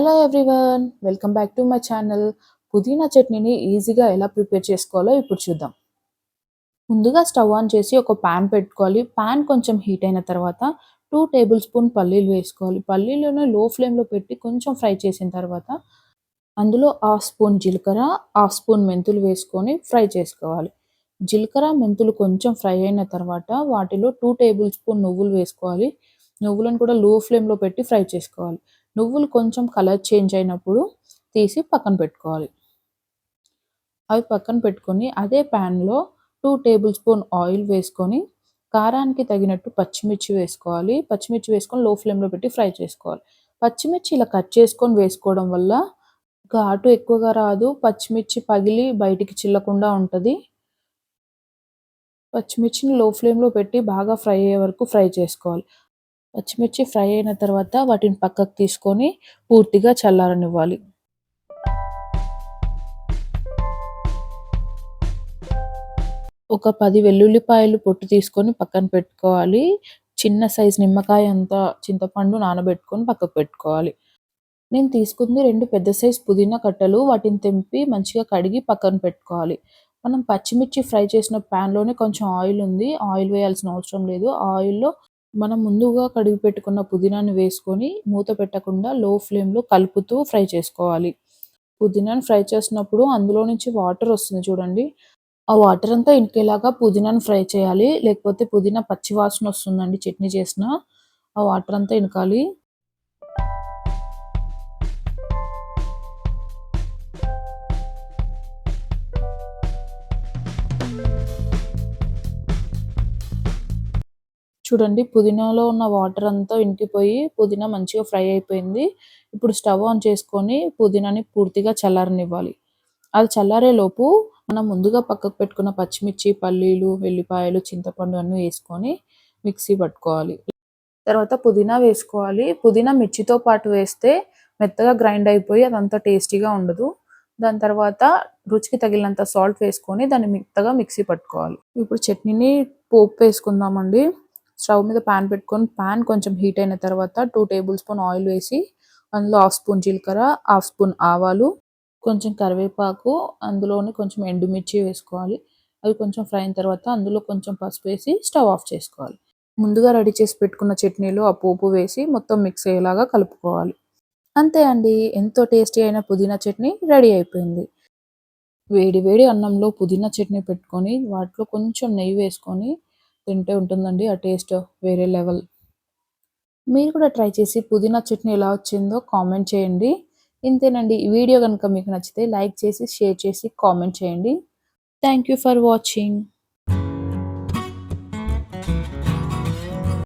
Hello everyone welcome back to my channel పుదీనా చట్నీని ఈజీగా ఎలా ప్రిపేర్ చేసుకోవాలో ఇప్పుడు చూద్దాం. ముందుగా స్టవ్ ఆన్ చేసి ఒక ప్యాన్ పెట్టుకోవాలి. ప్యాన్ కొంచెం హీట్ అయిన తర్వాత టూ టేబుల్ స్పూన్ పల్లీలు వేసుకోవాలి. పల్లీలను లో ఫ్లేమ్లో పెట్టి కొంచెం ఫ్రై చేసిన తర్వాత అందులో హాఫ్ స్పూన్ జీలకర్ర హాఫ్ స్పూన్ మెంతులు వేసుకొని ఫ్రై చేసుకోవాలి. జీలకర్ర మెంతులు కొంచెం ఫ్రై అయిన తర్వాత వాటిలో టూ టేబుల్ స్పూన్ నువ్వులు వేసుకోవాలి. నువ్వులను కూడా లో ఫ్లేమ్లో పెట్టి ఫ్రై చేసుకోవాలి. నువ్వులు కొంచెం కలర్ చేంజ్ అయినప్పుడు తీసి పక్కన పెట్టుకోవాలి. అవి పక్కన పెట్టుకొని అదే ప్యాన్లో టూ టేబుల్ స్పూన్ ఆయిల్ వేసుకొని కారానికి తగినట్టు పచ్చిమిర్చి వేసుకోవాలి. పచ్చిమిర్చి వేసుకొని లో ఫ్లేమ్లో పెట్టి ఫ్రై చేసుకోవాలి. పచ్చిమిర్చి ఇలా కట్ చేసుకొని వేసుకోవడం వల్ల ఘాటు ఎక్కువగా రాదు. పచ్చిమిర్చి పగిలి బయటికి చిల్లకుండా ఉంటుంది. పచ్చిమిర్చిని లో ఫ్లేమ్లో పెట్టి బాగా ఫ్రై అయ్యే వరకు ఫ్రై చేసుకోవాలి. పచ్చిమిర్చి ఫ్రై అయిన తర్వాత వాటిని పక్కకు తీసుకొని పూర్తిగా చల్లారనివ్వాలి. ఒక పది వెల్లుల్లిపాయలు పొట్టు తీసుకొని పక్కన పెట్టుకోవాలి. చిన్న సైజ్ నిమ్మకాయ అంత చింతపండు నానబెట్టుకొని పక్కకు పెట్టుకోవాలి. నేను తీసుకుంది రెండు పెద్ద సైజ్ పుదీనా కట్టలు. వాటిని తెంపి మంచిగా కడిగి పక్కన పెట్టుకోవాలి. మనం పచ్చిమిర్చి ఫ్రై చేసిన ప్యాన్లోనే కొంచెం ఆయిల్ ఉంది. ఆయిల్ వేయాల్సిన అవసరం లేదు. ఆయిల్లో మనం ముందుగా కడిగి పెట్టుకున్న పుదీనాని వేసుకొని మూత పెట్టకుండా లో ఫ్లేమ్లో కలుపుతూ ఫ్రై చేసుకోవాలి. పుదీనాని ఫ్రై చేసినప్పుడు అందులో నుంచి వాటర్ వస్తుంది చూడండి. ఆ వాటర్ అంతా ఇంకేలాగా పుదీనాను ఫ్రై చేయాలి. లేకపోతే పుదీనా పచ్చి వాసన వస్తుందండి చట్నీ చేసిన. ఆ వాటర్ అంతా ఇనకాలి. చూడండి పుదీనాలో ఉన్న వాటర్ అంతా ఇంకిపోయి పుదీనా మంచిగా ఫ్రై అయిపోయింది. ఇప్పుడు స్టవ్ ఆన్ చేసుకొని పుదీనాని పూర్తిగా చల్లారనివ్వాలి. అది చల్లారేలోపు మనం ముందుగా పక్కకు పెట్టుకున్న పచ్చిమిర్చి పల్లీలు వెల్లిపాయలు చింతపండు అన్నీ వేసుకొని మిక్సీ పట్టుకోవాలి. తర్వాత పుదీనా వేసుకోవాలి. పుదీనా మిర్చితో పాటు వేస్తే మెత్తగా గ్రైండ్ అయిపోయి అదంతా టేస్టీగా ఉండదు. దాని తర్వాత రుచికి తగిలినంత సాల్ట్ వేసుకొని దాన్ని మెత్తగా మిక్సీ పట్టుకోవాలి. ఇప్పుడు చట్నీని పోపు వేసుకుందామండి. స్టవ్ మీద ప్యాన్ పెట్టుకొని ప్యాన్ కొంచెం హీట్ అయిన తర్వాత టూ టేబుల్ స్పూన్ ఆయిల్ వేసి అందులో హాఫ్ స్పూన్ జీలకర్ర హాఫ్ స్పూన్ ఆవాలు కొంచెం కరివేపాకు అందులోనే కొంచెం ఎండుమిర్చి వేసుకోవాలి. అవి కొంచెం ఫ్రై అయిన తర్వాత అందులో కొంచెం పసుపు వేసి స్టవ్ ఆఫ్ చేసుకోవాలి. ముందుగా రెడీ చేసి పెట్టుకున్న చట్నీలో ఆ పోపు వేసి మొత్తం మిక్స్ అయ్యేలాగా కలుపుకోవాలి. అంతే అండి. ఎంతో టేస్టీ అయిన పుదీనా చట్నీ రెడీ అయిపోయింది. వేడి వేడి అన్నంలో పుదీనా చట్నీ పెట్టుకొని వాటిలో కొంచెం నెయ్యి వేసుకొని తింటే ఉంటుందండి ఆ టేస్ట్ వేరే లెవెల్. మీరు కూడా ట్రై చేసి పుదీనా చట్నీ ఎలా వచ్చిందో కామెంట్ చేయండి. ఇంతేనండి ఈ వీడియో కనుక మీకు నచ్చితే లైక్ చేసి షేర్ చేసి కామెంట్ చేయండి. Thank you for watching.